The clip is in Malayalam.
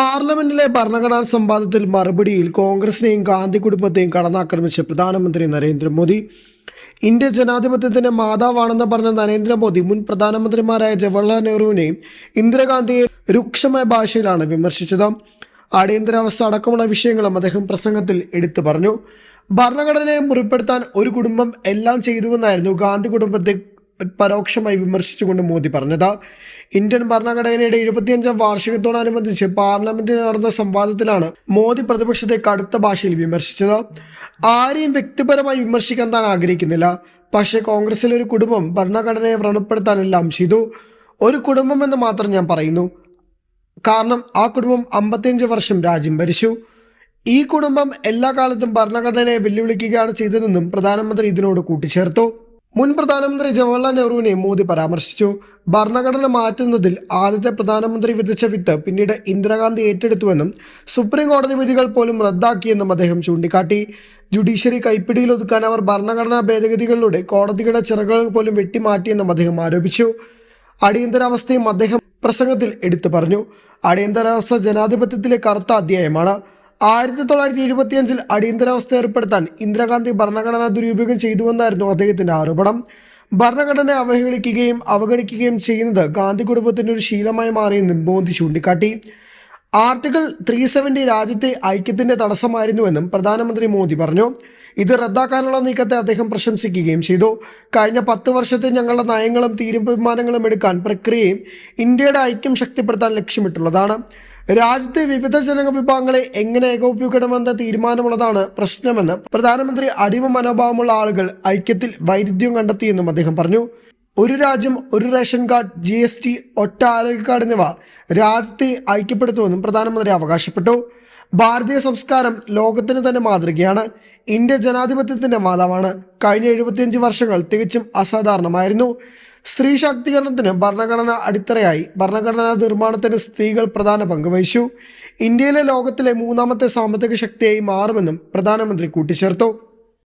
പാർലമെന്റിലെ ഭരണഘടനാ സംവാദത്തിൽ മറുപടിയിൽ കോൺഗ്രസിനെയും ഗാന്ധി കുടുംബത്തെയും കടന്നാക്രമിച്ച പ്രധാനമന്ത്രി നരേന്ദ്രമോദി. ഇന്ത്യ ജനാധിപത്യത്തിന്റെ മാതാവാണെന്ന് പറഞ്ഞ നരേന്ദ്രമോദി മുൻ പ്രധാനമന്ത്രിമാരായ ജവഹർലാൽ നെഹ്റുവിനെയും ഇന്ദിരാഗാന്ധിയെ രൂക്ഷമായ ഭാഷയിലാണ് വിമർശിച്ചത്. അടിയന്തരാവസ്ഥ അടക്കമുള്ള വിഷയങ്ങളും അദ്ദേഹം പ്രസംഗത്തിൽ എടുത്തു പറഞ്ഞു. ഭരണഘടനയെ മുറിപ്പെടുത്താൻ ഒരു കുടുംബം എല്ലാം ചെയ്തുവെന്നായിരുന്നു ഗാന്ധി കുടുംബത്തെ പരോക്ഷമായി വിമർശിച്ചുകൊണ്ട് മോദി പറഞ്ഞത്. ഇന്ത്യൻ ഭരണഘടനയുടെ എഴുപത്തിയഞ്ചാം വാർഷികത്തോടനുബന്ധിച്ച് പാർലമെന്റിൽ നടന്ന സംവാദത്തിലാണ് മോദി പ്രതിപക്ഷത്തെ കടുത്ത ഭാഷയിൽ വിമർശിച്ചത്. ആരെയും വ്യക്തിപരമായി വിമർശിക്കാൻ താൻ ആഗ്രഹിക്കുന്നില്ല. പക്ഷേ കോൺഗ്രസിലെ ഒരു കുടുംബം ഭരണഘടനയെ വ്രണപ്പെടുത്താനെല്ലാം ചെയ്തു. ഒരു കുടുംബം എന്ന് മാത്രം ഞാൻ പറയുന്നു. കാരണം ആ കുടുംബം അമ്പത്തിയഞ്ച് വർഷം രാജ്യം ഭരിച്ചു. ഈ കുടുംബം എല്ലാ കാലത്തും ഭരണഘടനയെ വെല്ലുവിളിക്കുകയാണ് ചെയ്തതെന്നും പ്രധാനമന്ത്രി ഇതിനോട് കൂട്ടിച്ചേർത്തു. മുൻ പ്രധാനമന്ത്രി ജവഹർലാൽ നെഹ്റുവിനെ മോദി പരാമർശിച്ചു. ഭരണഘടന മാറ്റുന്നതിൽ ആദ്യത്തെ പ്രധാനമന്ത്രി വിധിച്ച വിത്ത് പിന്നീട് ഇന്ദിരാഗാന്ധി ഏറ്റെടുത്തുവെന്നും സുപ്രീം കോടതി വിധികൾ പോലും റദ്ദാക്കിയെന്നും അദ്ദേഹം ചൂണ്ടിക്കാട്ടി. ജുഡീഷ്യറി കൈപ്പിടിയിൽ ഒതുക്കാൻ അവർ ഭരണഘടനാ ഭേദഗതികളിലൂടെ കോടതികളുടെ ചിറകുകൾ പോലും വെട്ടിമാറ്റിയെന്നും അദ്ദേഹം ആരോപിച്ചു. അടിയന്തരാവസ്ഥയും അദ്ദേഹം പ്രസംഗത്തിൽ എടുത്തു പറഞ്ഞു. അടിയന്തരാവസ്ഥ ജനാധിപത്യത്തിലെ കറുത്ത അധ്യായമാണ്. ആയിരത്തി തൊള്ളായിരത്തി എഴുപത്തിയഞ്ചിൽ അടിയന്തരാവസ്ഥ ഏർപ്പെടുത്താൻ ഇന്ദിരാഗാന്ധി ഭരണഘടന ദുരുപയോഗം ചെയ്തുവെന്നായിരുന്നു അദ്ദേഹത്തിന്റെ ആരോപണം. ഭരണഘടനയെ അവഹേളിക്കുകയും അവഗണിക്കുകയും ചെയ്യുന്നത് ഗാന്ധി കുടുംബത്തിന്റെ ഒരു ശീലമായി മാറിയെന്നും മോദി ചൂണ്ടിക്കാട്ടി. ആർട്ടിക്കിൾ ത്രീ സെവന്റി രാജ്യത്തെ ഐക്യത്തിന്റെ തടസ്സമായിരുന്നുവെന്നും പ്രധാനമന്ത്രി മോദി പറഞ്ഞു. ഇത് റദ്ദാക്കാനുള്ള നീക്കത്തെ അദ്ദേഹം പ്രശംസിക്കുകയും ചെയ്തു. കഴിഞ്ഞ പത്ത് വർഷത്തെ ഞങ്ങളുടെ നയങ്ങളും തീരുമാനങ്ങളും എടുക്കാൻ പ്രക്രിയയും ഇന്ത്യയുടെ ഐക്യം ശക്തിപ്പെടുത്താൻ ലക്ഷ്യമിട്ടുള്ളതാണ്. രാജ്യത്തെ വിവിധ ജനവിഭാഗങ്ങളെ എങ്ങനെ ഏകോപിപ്പിക്കണമെന്ന തീരുമാനമുള്ളതാണ് പ്രശ്നമെന്ന് പ്രധാനമന്ത്രി അടിമ മനോഭാവമുള്ള ആളുകൾ ഐക്യത്തിൽ വൈരുദ്ധ്യം കണ്ടെത്തിയെന്നും അദ്ദേഹം പറഞ്ഞു. ഒരു രാജ്യം ഒരു ration card G S T ഒറ്റ ആരോഗ്യ കാർഡ് എന്നിവ രാജ്യത്തെ ഐക്യപ്പെടുത്തുമെന്നും പ്രധാനമന്ത്രി അവകാശപ്പെട്ടു. ഭാരതീയ സംസ്കാരം ലോകത്തിന് തന്നെ മാതൃകയാണ്. ഇന്ത്യ ജനാധിപത്യത്തിന്റെ മാതാവാണ്. കഴിഞ്ഞ എഴുപത്തിയഞ്ച് വർഷങ്ങൾ തികച്ചും അസാധാരണമായിരുന്നു. സ്ത്രീ ശാക്തീകരണത്തിന് ഭരണഘടന അടിത്തറയായി. ഭരണഘടനാ നിർമ്മാണത്തിന് സ്ത്രീകൾ പ്രധാന പങ്ക് വഹിച്ചു. ഇന്ത്യയിലെ ലോകത്തിലെ മൂന്നാമത്തെ സാമ്പത്തിക ശക്തിയായി മാറുമെന്നും പ്രധാനമന്ത്രി കൂട്ടിച്ചേർത്തു.